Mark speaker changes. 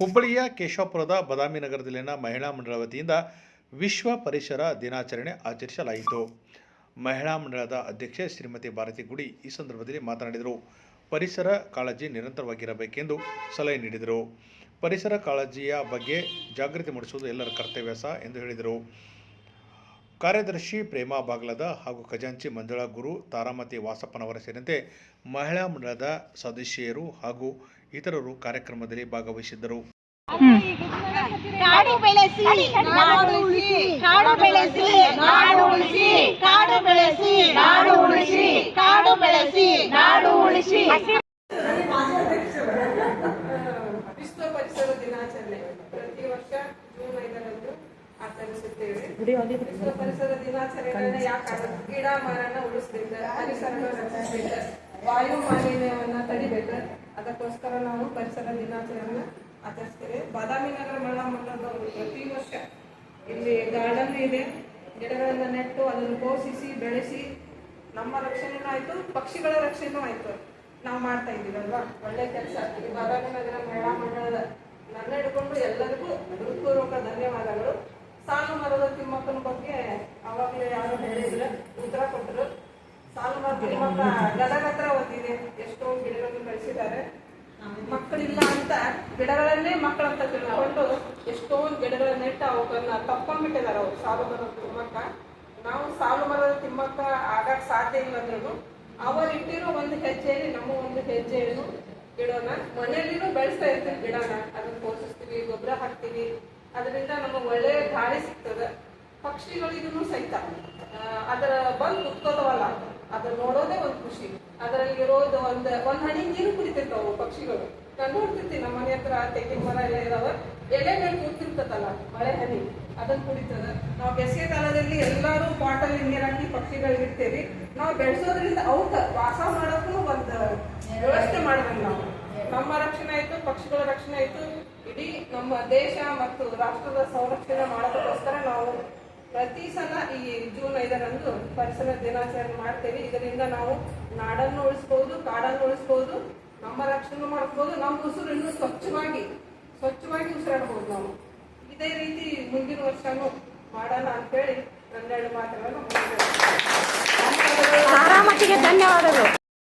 Speaker 1: ಹುಬ್ಬಳ್ಳಿಯ ಕೇಶವಪುರದ ಬದಾಮಿ ನಗರದಲ್ಲಿನ ಮಹಿಳಾ ಮಂಡಳ ವತಿಯಿಂದ ವಿಶ್ವ ಪರಿಸರ ದಿನಾಚರಣೆ ಆಚರಿಸಲಾಯಿತು. ಮಹಿಳಾ ಮಂಡಳದ ಅಧ್ಯಕ್ಷೆ ಶ್ರೀಮತಿ ಭಾರತಿ ಗುಡಿ ಈ ಸಂದರ್ಭದಲ್ಲಿ ಮಾತನಾಡಿದರು. ಪರಿಸರ ಕಾಳಜಿ ನಿರಂತರವಾಗಿರಬೇಕೆಂದು ಸಲಹೆ ನೀಡಿದರು. ಪರಿಸರ ಕಾಳಜಿಯ ಬಗ್ಗೆ ಜಾಗೃತಿ ಮೂಡಿಸುವುದು ಎಲ್ಲರ ಕರ್ತವ್ಯ ಸಹ ಎಂದು ಹೇಳಿದರು. ಕಾರ್ಯದರ್ಶಿ ಪ್ರೇಮಾ ಬಾಗ್ಲದ ಹಾಗೂ ಖಜಾಂಚಿ ಮಂಜುಳಾ ಗುರು ತಾರಾಮತಿ ವಾಸಪ್ಪನವರ ಸೇರಿದಂತೆ ಮಹಿಳಾ ಮಂಡಳದ ಸದಸ್ಯೆಯರು ಹಾಗೂ ಇತರರು ಕಾರ್ಯಕ್ರಮದಲ್ಲಿ ಭಾಗವಹಿಸಿದ್ದರು.
Speaker 2: ಕಾಡು ಬೆಳೆಸಿ ನಾಡು ಉಳಿಸಿ ಕಾಡು ಬೆಳೆಸಿ ನಾಡು ಉಳಿಸಿ ಕಾಡು ಬೆಳೆಸಿ ನಾಡು ಉಳಿಸಿ ಕಾಡು ಬೆಳೆಸಿ ನಾಡು ಉಳಿಸಿ.
Speaker 3: ವಿಶ್ವ ಪರಿಸರ ದಿನಾಚರಣೆ. ಪ್ರತಿ ವರ್ಷ ಜೂನ್ ಐದರಂದು ಆಚರಿಸುತ್ತೇವೆ. ವಿಶ್ವ ಪರಿಸರ ದಿನಾಚರಣೆಗಳನ್ನ ಯಾಕೆ ಗಿಡ ಮರನ ಉಳಿಸ್ಬೇಕು? ಪರಿಸರನ ರಕ್ಷಿಸ್ಬೇಕು ವಾಯು ಮಾಲಿನ್ಯವನ್ನ ತಡಿಬೇಕು? ಅದಕ್ಕೋಸ್ಕರ ನಾವು ಪರಿಸರ ದಿನಾಚರಣೆಯನ್ನ ಆಚರಿಸ್ತೇವೆ. ಬಾದಾಮಿ ನಗರ ಮಹಿಳಾ ಮಂಡಲದವರು ಪ್ರತಿ ವರ್ಷ ಇಲ್ಲಿ ಗಾರ್ಡನ್ ಇದೆ. ಗಿಡಗಳನ್ನ ನೆಟ್ಟು ಅದನ್ನು ಪೋಷಿಸಿ, ಬೆಳೆಸಿ ನಮ್ಮ ರಕ್ಷಣೆನೂ ಆಯ್ತು, ಪಕ್ಷಿಗಳ ರಕ್ಷಣೆನೂ ಆಯ್ತು. ನಾವು ಮಾಡ್ತಾ ಇದ್ದೀವಲ್ವಾ? ಒಳ್ಳೆ ಕೆಲಸ. ಈ ಬಾದಾಮಿ ನಗರ ಮಹಿಳಾ ಮಂಡಳದ ನನ್ನ ಎಲ್ಲರಿಗೂ ಹೃತ್ಪೂರ್ವಕ ಧನ್ಯವಾದಗಳು. ಸಾಲು ಮರದ ತಿಮ್ಮಕ್ಕನ ಬಗ್ಗೆ ಅವಾಗಲೇ ಯಾರು ಹೇಳಿದ್ರು, ಉತ್ತರ ಕೊಟ್ಟರು ಸಾಲು ಮರದ ತಿಮ್ಮಕ್ಕ ಗದಗ ಹತ್ರ ಒಂದಿದೆ ಎಷ್ಟೋ ಗಿಡಗಳನ್ನು ಬೆಳೆಸಿದ್ದಾರೆ ಮಕ್ಕಳಿಲ್ಲ ಅಂತ ಗಿಡಗಳನ್ನೇ ಮಕ್ಕಳಂತ ತಿಳ್ಕೊಂಡು ಎಷ್ಟೊಂದು ಗಿಡಗಳನ್ನ ನೆಟ್ಟು ಅವುಗಳನ್ನ ತಪ್ಕೊಂಡ್ಬಿಟ್ಟಿದ್ದಾರೆ ಅವ್ರು. ಸಾಲು ಮರದ ತಿಮ್ಮಕ್ಕ. ನಾವು ಸಾಲು ಮರದ ತಿಮ್ಮಕ್ಕ ಆಗಕ್ಕೆ ಸಾಧ್ಯ ಇಲ್ಲ ಅಂದ್ರೂ ಅವರಿಟ್ಟಿರೋ ಒಂದು ಹೆಜ್ಜೆಯಲ್ಲಿ ನಮ್ಮ ಒಂದು ಹೆಜ್ಜೆಯನ್ನು ಗಿಡನ ಮನೆಯಲ್ಲಿನೂ ಬೆಳೆಸ್ತಾ ಇರ್ತೀವಿ ಗಿಡನ. ಅದನ್ನ ಪೋಷಿಸ್ತೀವಿ, ಗೊಬ್ಬರ ಹಾಕ್ತೀವಿ. ಅದರಿಂದ ನಮಗೆ ಒಳ್ಳೆ ಗಾಳಿ ಸಿಗ್ತದೆ. ಪಕ್ಷಿಗಳಿಗೂ ಸಹಿತ. ಅದರ ಬಂದು ಕುತ್ಕೋದವಲ್ಲ ಅದನ್ನ ನೋಡೋದೇ ಒಂದು ಖುಷಿ. ಅದರಲ್ಲಿ ಇರೋದು ಒಂದ್ ಒಂದ್ ಹನಿ ನೀರು ಕುಡಿತಿರ್ತಾವ ಪಕ್ಷಿಗಳು. ನಾನು ನೋಡ್ತಿರ್ತೀನಿ ನಮ್ಮ ಮನೆ ಹತ್ರ ತೆಂಗಿನ ಮರ ಎಲ್ಲ ಇದಾವ. ಎಲೆ ಮೇಲೆ ಕೂತಿರ್ತದಲ್ಲ, ಮಳೆ ಹನಿ ಅದನ್ನ ಕುಡಿತದ. ನಾವು ಬೇಸಿಗೆ ಕಾಲದಲ್ಲಿ ಎಲ್ಲರೂ ಬಾಟಲ್ ನೀರ್ ಹಾಕಿ ಪಕ್ಷಿಗಳಿಗೆ ನಾವು ಬೆಳೆಸೋದ್ರಿಂದ ಅವಕ್ಕ ವಾಸ ಮಾಡೋಕ್ಕೂ ಒಂದು ವ್ಯವಸ್ಥೆ ಮಾಡ್ಬೇಕು ನಾವು. ನಮ್ಮ ರಕ್ಷಣೆ ಆಯ್ತು, ಪಕ್ಷಿಗಳ ರಕ್ಷಣೆ ಆಯ್ತು. ಇಡೀ ನಮ್ಮ ದೇಶ ಮತ್ತು ರಾಷ್ಟ್ರದ ಸಂರಕ್ಷಣೆ ಮಾಡೋದಕ್ಕೋಸ್ಕರ ನಾವು ಪ್ರತಿ ಸಲ ಈ ಜೂನ್ ಐದರಂದು ಪರಿಸರ ದಿನಾಚರಣೆ ಮಾಡ್ತೇವೆ. ಇದರಿಂದ ನಾವು ನಾಡನ್ನು ಉಳಿಸ್ಬೋದು, ಕಾಡನ್ನು ಉಳಿಸ್ಬೋದು, ನಮ್ಮ ರಕ್ಷಣೆ ಮಾಡ್ಬೋದು, ನಮ್ಮ ಉಸಿರು ಇನ್ನೂ ಸ್ವಚ್ಛವಾಗಿ ಸ್ವಚ್ಛವಾಗಿ ಉಸಿರಾಡ್ಬೋದು ನಾವು. ಇದೇ ರೀತಿ ಮುಂದಿನ ವರ್ಷನೂ ಮಾಡೋಣ ಅಂತೇಳಿ ನನ್ನೆರಡು.
Speaker 2: ತಾರಾಮತಿಗೆ ಧನ್ಯವಾದಗಳು.